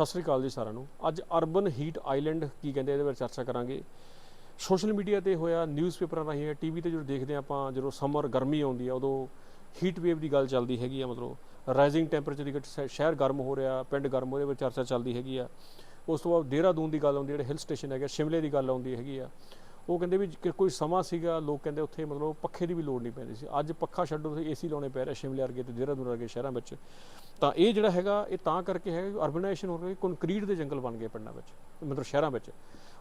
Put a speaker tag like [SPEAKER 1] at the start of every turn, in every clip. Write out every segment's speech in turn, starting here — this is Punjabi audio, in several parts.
[SPEAKER 1] ਸਤਿ ਸ੍ਰੀ ਅਕਾਲ ਜੀ ਸਾਰਿਆਂ ਨੂੰ। ਅੱਜ ਅਰਬਨ ਹੀਟ ਆਈਲੈਂਡ ਕੀ ਕਹਿੰਦੇ ਇਹਦੇ ਬਾਰੇ ਚਰਚਾ ਕਰਾਂਗੇ। ਸੋਸ਼ਲ ਮੀਡੀਆ ਤੇ ਹੋਇਆ ਨਿਊਜ਼ਪੇਪਰਾਂ ਰਾਹੀਂ ਟੀਵੀ ਤੇ ਜਦੋਂ ਦੇਖਦੇ ਹਾਂ ਆਪਾਂ, ਜਦੋਂ ਸਮਰ ਗਰਮੀ ਆਉਂਦੀ ਆ, ਉਦੋਂ ਹੀਟ ਵੇਵ ਦੀ ਗੱਲ ਚੱਲਦੀ ਹੈਗੀ ਆ, ਮਤਲਬ ਰਾਈਜ਼ਿੰਗ ਟੈਂਪਰੇਚਰ ਦੀ ਸ਼ਹਿਰ ਗਰਮ ਹੋ ਰਿਹਾ, ਪਿੰਡ ਗਰਮ ਉਹਦੇ ਵਿੱਚ ਚਰਚਾ ਚੱਲਦੀ ਹੈਗੀ ਆ। ਉਸ ਤੋਂ ਬਾਅਦ ਦੇਹਰਾਦੂਨ ਦੀ ਗੱਲ ਆਉਂਦੀ ਜਿਹੜੇ ਹਿਲ ਸਟੇਸ਼ਨ ਹੈਗੇ ਸ਼ਿਮਲੇ ਦੀ ਗੱਲ ਆਉਂਦੀ ਹੈਗੀ ਆ। ਉਹ ਕਹਿੰਦੇ ਵੀ ਕਿ ਕੋਈ ਸਮਾਂ ਸੀਗਾ, ਲੋਕ ਕਹਿੰਦੇ ਉੱਥੇ ਮਤਲਬ ਪੱਖੇ ਦੀ ਵੀ ਲੋੜ ਨਹੀਂ ਪੈਂਦੀ ਸੀ। ਅੱਜ ਪੱਖਾ ਛੱਡੋ ਤੁਸੀਂ ਏਸੀ ਲਾਉਣੇ ਪੈ ਰਿਹਾ ਸ਼ਿਮਲੇ ਵਰਗੇ ਤੇ ਦੇਹਰਾਦੂਨ ਵਰਗੇ ਸ਼ਹਿਰਾਂ ਵਿੱਚ। ਤਾਂ ਇਹ ਜਿਹੜਾ ਹੈਗਾ, ਇਹ ਤਾਂ ਕਰਕੇ ਹੈ ਅਰਬਨਾਈਜੇਸ਼ਨ ਹੋ ਰਹੀ ਕੰਕਰੀਟ ਦੇ ਜੰਗਲ ਬਣ ਗਏ ਪਿੰਡਾਂ ਵਿੱਚ, ਮਤਲਬ ਸ਼ਹਿਰਾਂ ਵਿੱਚ।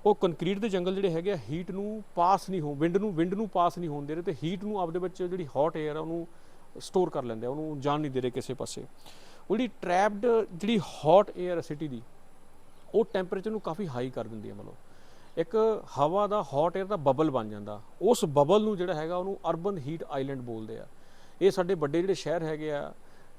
[SPEAKER 1] ਉਹ ਕੰਕਰੀਟ ਦੇ ਜੰਗਲ ਜਿਹੜੇ ਹੈਗੇ ਆ ਹੀਟ ਨੂੰ ਪਾਸ ਨਹੀਂ ਹੋ ਵਿੰਡ ਨੂੰ ਵਿੰਡ ਨੂੰ ਪਾਸ ਨਹੀਂ ਹੋਣ ਦੇ ਰਹੇ ਤੇ ਹੀਟ ਨੂੰ ਆਪਦੇ ਵਿੱਚ ਜਿਹੜੀ ਹੌਟ 에ਅਰ ਆ ਉਹਨੂੰ ਸਟੋਰ ਕਰ ਲੈਂਦੇ ਆ, ਉਹਨੂੰ ਜਾਣ ਨਹੀਂ ਦੇ ਰਹੇ ਕਿਸੇ ਪਾਸੇ। ਉਹ ਜਿਹੜੀ ਟ੍ਰੈਪਡ ਜਿਹੜੀ ਹੌਟ 에ਅਰ ਸਿਟੀ ਦੀ, ਉਹ ਟੈਂਪਰੇਚਰ ਨੂੰ ਕਾਫੀ ਹਾਈ ਕਰ ਦਿੰਦੀ ਹੈ ਮਤਲਬ। ਇੱਕ ਹਵਾ ਦਾ ਹੌਟ 에ਅਰ ਦਾ ਬਬਲ ਬਣ ਜਾਂਦਾ। ਉਸ ਬਬਲ ਨੂੰ ਜਿਹੜਾ ਹੈਗਾ ਉਹਨੂੰ ਅਰਬਨ ਹੀਟ ਆਈਲੈਂਡ ਬੋਲਦੇ ਆ। ਇਹ ਸਾਡੇ ਵੱਡੇ ਜਿਹੜੇ ਸ਼ਹਿਰ ਹੈਗੇ ਆ,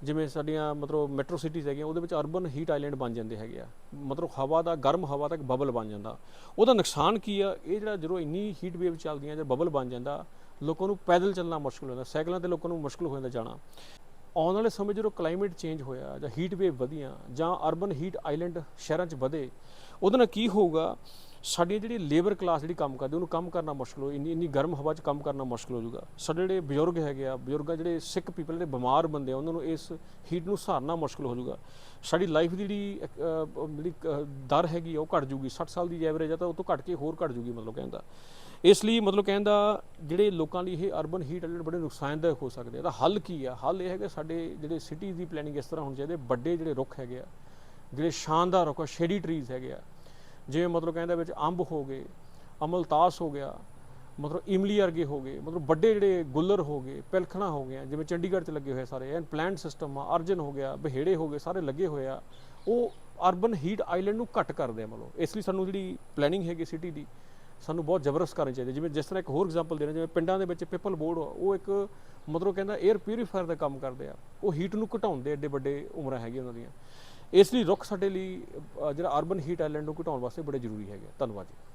[SPEAKER 1] ਜਿਵੇਂ ਸਾਡੀਆਂ ਮਤਲਬ ਮੈਟਰੋ ਸਿਟੀਜ਼ ਹੈਗੀਆਂ, ਉਹਦੇ ਵਿੱਚ ਅਰਬਨ ਹੀਟ ਆਈਲੈਂਡ ਬਣ ਜਾਂਦੇ ਹੈਗੇ ਆ। ਮਤਲਬ ਹਵਾ ਦਾ, ਗਰਮ ਹਵਾ ਦਾ ਇੱਕ ਬਬਲ ਬਣ ਜਾਂਦਾ। ਉਹਦਾ ਨੁਕਸਾਨ ਕੀ ਆ? ਇਹ ਜਿਹੜਾ ਜਦੋਂ ਇੰਨੀ ਹੀਟ ਵੇਵ ਚੱਲਦੀਆਂ ਜਾਂ ਬਬਲ ਬਣ ਜਾਂਦਾ, ਲੋਕਾਂ ਨੂੰ ਪੈਦਲ ਚੱਲਣਾ ਮੁਸ਼ਕਲ ਹੁੰਦਾ ਸਾਈਕਲਾਂ ਤੇ ਲੋਕਾਂ ਨੂੰ ਮੁਸ਼ਕਲ ਹੋ ਜਾਂਦਾ ਜਾਣਾ। ਆਉਣ ਵਾਲੇ ਸਮੇਂ ਜਦੋਂ ਕਲਾਈਮੇਟ ਚੇਂਜ ਹੋਇਆ, ਜਾਂ ਹੀਟ ਵੇਵ ਵਧੀਆਂ, ਜਾਂ ਅਰਬਨ ਹੀਟ ਆਈਲੈਂਡ ਸ਼ਹਿਰਾਂ 'ਚ ਵਧੇ, ਉਹਦੇ ਨਾਲ ਕੀ ਹੋਊਗਾ? ਸਾਡੀ ਜਿਹੜੀ ਲੇਬਰ ਕਲਾਸ ਜਿਹੜੀ ਕੰਮ ਕਰਦੀ ਉਹਨੂੰ ਕੰਮ ਕਰਨਾ ਮੁਸ਼ਕਲ ਹੋ ਇੰਨੀ ਇੰਨੀ ਗਰਮ ਹਵਾ 'ਚ ਕੰਮ ਕਰਨਾ ਮੁਸ਼ਕਲ ਹੋ ਜਾਊਗਾ। ਸਾਡੇ ਜਿਹੜੇ ਬਜ਼ੁਰਗ ਹੈਗੇ ਆ ਬਜ਼ੁਰਗਾਂ ਜਿਹੜੇ ਸਿੱਖ ਪੀਪਲ ਜਿਹੜੇ ਬਿਮਾਰ ਬੰਦੇ ਆ ਉਹਨਾਂ ਨੂੰ ਇਸ ਹੀਟ ਨੂੰ ਸਹਾਰਨਾ ਮੁਸ਼ਕਲ ਹੋ ਜਾਊਗਾ। ਸਾਡੀ ਲਾਈਫ ਦੀ ਜਿਹੜੀ ਜਿਹੜੀ ਅਹ, ਦਰ ਹੈਗੀ ਆ ਉਹ ਘਟ ਜੂਗੀ 60 ਸਾਲ ਦੀ ਐਵਰੇਜ ਆ ਤਾਂ ਉਹ ਤੋਂ ਘਟ ਕੇ ਹੋਰ ਘਟ ਜੂਗੀ ਮਤਲਬ ਕਹਿੰਦਾ ਇਸ ਲਈ ਮਤਲਬ ਕਹਿੰਦਾ ਜਿਹੜੇ ਲੋਕਾਂ ਲਈ ਇਹ ਅਰਬਨ ਹੀਟ ਆਈਲੈਂਡ ਬੜੇ ਨੁਕਸਾਨਦਾਇਕ ਹੋ ਸਕਦੇ ਆ। ਤਾਂ ਹੱਲ ਕੀ ਆ? ਹੱਲ ਇਹ ਹੈ ਕਿ ਸਾਡੇ ਜਿਹੜੇ ਸਿਟੀ ਦੀ ਪਲੈਨਿੰਗ ਇਸ ਤਰ੍ਹਾਂ ਹੋਣੀ ਚਾਹੀਦੀ ਵੱਡੇ ਜਿਹੜੇ ਰੁੱਖ ਹੈਗੇ ਆ ਜਿਹੜੇ ਸ਼ਾਨਦਾਰ ਰੁੱਖ ਸ਼ੇਡੀ ਟਰੀਜ਼ ਹੈਗੇ ਆ ਜਿਵੇਂ ਮਤਲਬ ਕਹਿੰਦਾ ਵਿੱਚ ਅੰਬ ਹੋ ਗਏ ਅਮਲਤਾਸ ਹੋ ਗਿਆ, ਮਤਲਬ ਇਮਲੀ ਵਰਗੇ ਹੋ ਗਏ, ਮਤਲਬ ਵੱਡੇ ਜਿਹੜੇ ਗੁੱਲਰ ਹੋ ਗਏ, ਪਿਲਖਣਾ ਹੋ ਗਿਆ ਜਿਵੇਂ ਚੰਡੀਗੜ੍ਹ 'ਚ ਲੱਗੇ ਹੋਏ ਸਾਰੇ, ਐਨ ਪਲਾਂਟ ਸਿਸਟਮ ਆ, ਅਰਜਨ ਹੋ ਗਿਆ, ਬਹੇੜੇ ਹੋ ਗਏ, ਸਾਰੇ ਲੱਗੇ ਹੋਏ ਆ, ਉਹ ਅਰਬਨ ਹੀਟ ਆਈਲੈਂਡ ਨੂੰ ਘੱਟ ਕਰਦੇ ਆ ਮਤਲਬ, ਇਸ ਲਈ ਸਾਨੂੰ ਜਿਹੜੀ ਪਲੈਨਿੰਗ ਹੈਗੀ ਸਿਟੀ ਦੀ, ਸਾਨੂੰ ਬਹੁਤ ਜ਼ਬਰਦਸਤ ਕਰਨੀ ਚਾਹੀਦੀ ਹੈ। ਜਿਵੇਂ ਜਿਸ ਤਰ੍ਹਾਂ ਇੱਕ ਹੋਰ ਐਗਜ਼ਾਮਪਲ ਦੇਣਾ ਜਿਵੇਂ ਪਿੰਡਾਂ ਦੇ ਵਿੱਚ ਪਿਪਲ ਬੋਰਡ ਉਹ ਇੱਕ ਮਤਲਬ ਕਹਿੰਦਾ 에ਅਰ ਪਿਊਰੀਫਾਇਰ ਦਾ ਕੰਮ ਕਰਦੇ ਆ, ਉਹ ਹੀਟ ਨੂੰ ਘਟਾਉਂਦੇ ਐਡੇ ਵੱਡੇ ਉਮਰਾਂ ਹੈਗੀਆਂ ਉਹਨਾਂ ਦੀਆਂ ਇਸ ਲਈ ਰੁੱਖ ਸਾਡੇ ਲਈ ਅ, ਜਿਹੜਾ ਅਰਬਨ ਹੀਟ ਆਈਲੈਂਡ ਨੂੰ ਘਟਾਉਣ ਵਾਸਤੇ ਬੜੇ ਜ਼ਰੂਰੀ ਹੈਗੇ ਧੰਨਵਾਦ ਜੀ।